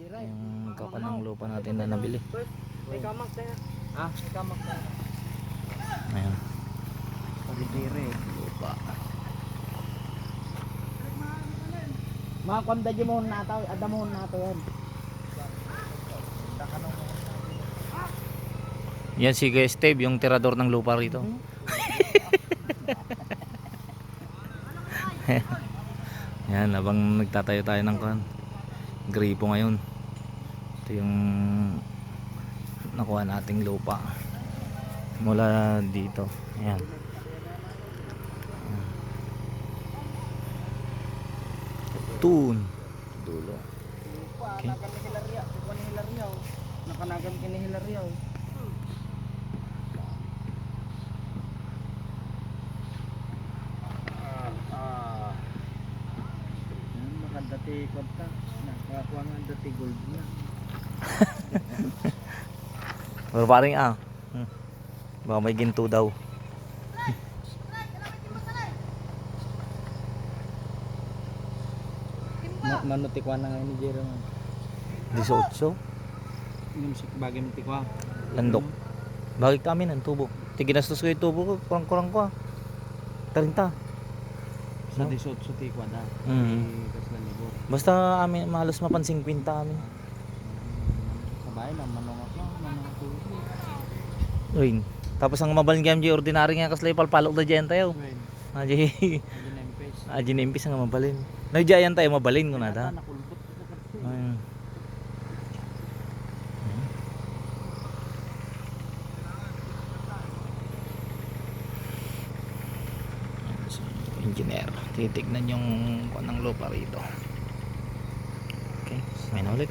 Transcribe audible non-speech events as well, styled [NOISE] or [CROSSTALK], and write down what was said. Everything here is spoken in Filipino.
Yung kapal ng lupa natin na nabili. May kamak tayo. Ah, may kamak tayo. Ayan. Pagdire. Lupa. Mga konda di mo na tayo, ada mo na to yan. Yan si Kuya Steve, yung tirador ng lupa rito. [LAUGHS] Yan, habang nagtatayo tayo ng kan. Gripo ngayon. Ito yung nakuha nating lupa. Mula dito. Ayan. Tun. Dulo. Okay. Nakanagan ni Hilaria, kuha ni Hilaria. oh. Nakanagan kini Hilaria. oh. Ah, ah. Makadati konta. Nakakuha nga dati gold na. [LAUGHS] Pero paring ah. Hmm. Baka may ginto daw. Ma manutikwa na ngayon ni Jero. 18. Yung bagay mo tikwa. Landok. Bakit kami ng tubo? Tiginastos ko yung tubo ko. Kurang-kurang ko ah. 30. Sa 18 tikwa da. Mm. Kas na libo. Basta amin, mahalos mapan 50 kami. Sabay na manong ako, manong ako. Uy. Tapos ang mabaling game di ordinary nga kaslay palpalok na dyan tayo. Well, Aji, yung face. aji na impis nga mabalin. Nagjayan tayo mabalin ko na da. Nakulbot ko sa kapto. Ayun. So, engineer. Titignan yung ng lupa rito. Okay may ulit